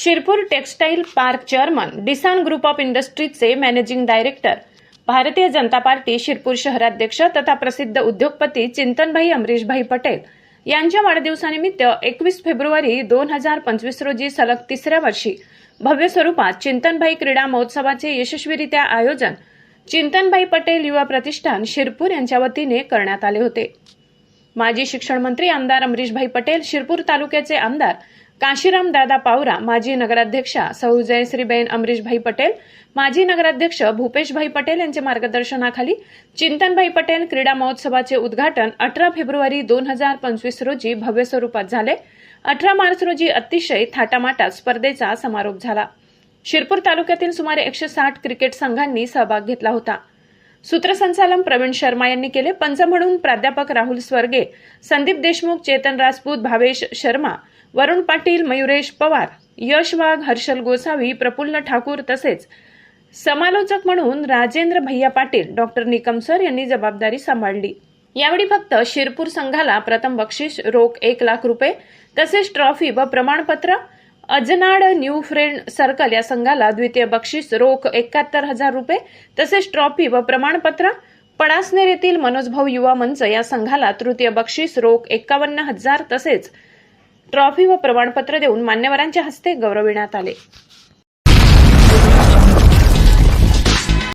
Shirpur textile park chairman डिसान group of इंडस्ट्रीजचे managing director Bharatiya Janata party Shirpur शहराध्यक्ष तथा प्रसिद्ध उद्योगपती चिंतनभाई अमरीशभाई पटेल यांच्या वाढदिवसानिमित्त एकवीस फेब्रुवारी दोन हजार पंचवीस रोजी सलग तिसऱ्या वर्षी भव्य स्वरूपात चिंतनभाई क्रीडा महोत्सवाचे यशस्वीरित्या आयोजन चिंतनभाई पटेल युवा प्रतिष्ठान शिरपूर यांच्या वतीने करण्यात आले होते. माजी शिक्षण मंत्री आमदार अमरीशभाई पटेल शिरपूर तालुक्याचे आमदार काशीराम दादा पावरा माजी नगराध्यक्षा सौ जयश्रीबेन अमरीशभाई पटेल माजी नगराध्यक्ष भूपेशभाई पटेल यांच्या मार्गदर्शनाखाली चिंतनभाई पटेल क्रीडा महोत्सवाचे उद्घाटन अठरा फेब्रुवारी दोन हजार पंचवीस रोजी भव्य स्वरूपात झाले. अठरा मार्च रोजी अतिशय थाटामाटात स्पर्धेचा समारोप झाला. शिरपूर तालुक्यातील सुमारे एकशे साठ क्रिकेट संघांनी सहभाग घेतला होता. सूत्रसंचालन प्रवीण शर्मा यांनी केले. पंच म्हणून प्राध्यापक राहुल स्वर्गे संदीप देशमुख चेतन राजपूत भावेश शर्मा वरुण पाटील मयुरेश पवार यश वाघ हर्षल गोसावी प्रफुल्ल ठाकूर तसेच समालोचक म्हणून राजेंद्र भैया पाटील डॉक्टर निकम सर यांनी जबाबदारी सांभाळली. यावेळी फक्त शिरपूर संघाला प्रथम बक्षीस रोख एक लाख रुपये तसेच ट्रॉफी व प्रमाणपत्र अजनाड न्यू फ्रेंड सर्कल या संघाला द्वितीय बक्षीस रोख एकाहत्तर हजार रुपये तसेच ट्रॉफी व प्रमाणपत्र. पडासनेर येथील मनोजभाऊ युवा मंच या संघाला तृतीय बक्षीस रोख एकावन्न हजार तसेच ट्रॉफी व प्रमाणपत्र देऊन मान्यवरांच्या हस्ते गौरविण्यात आले.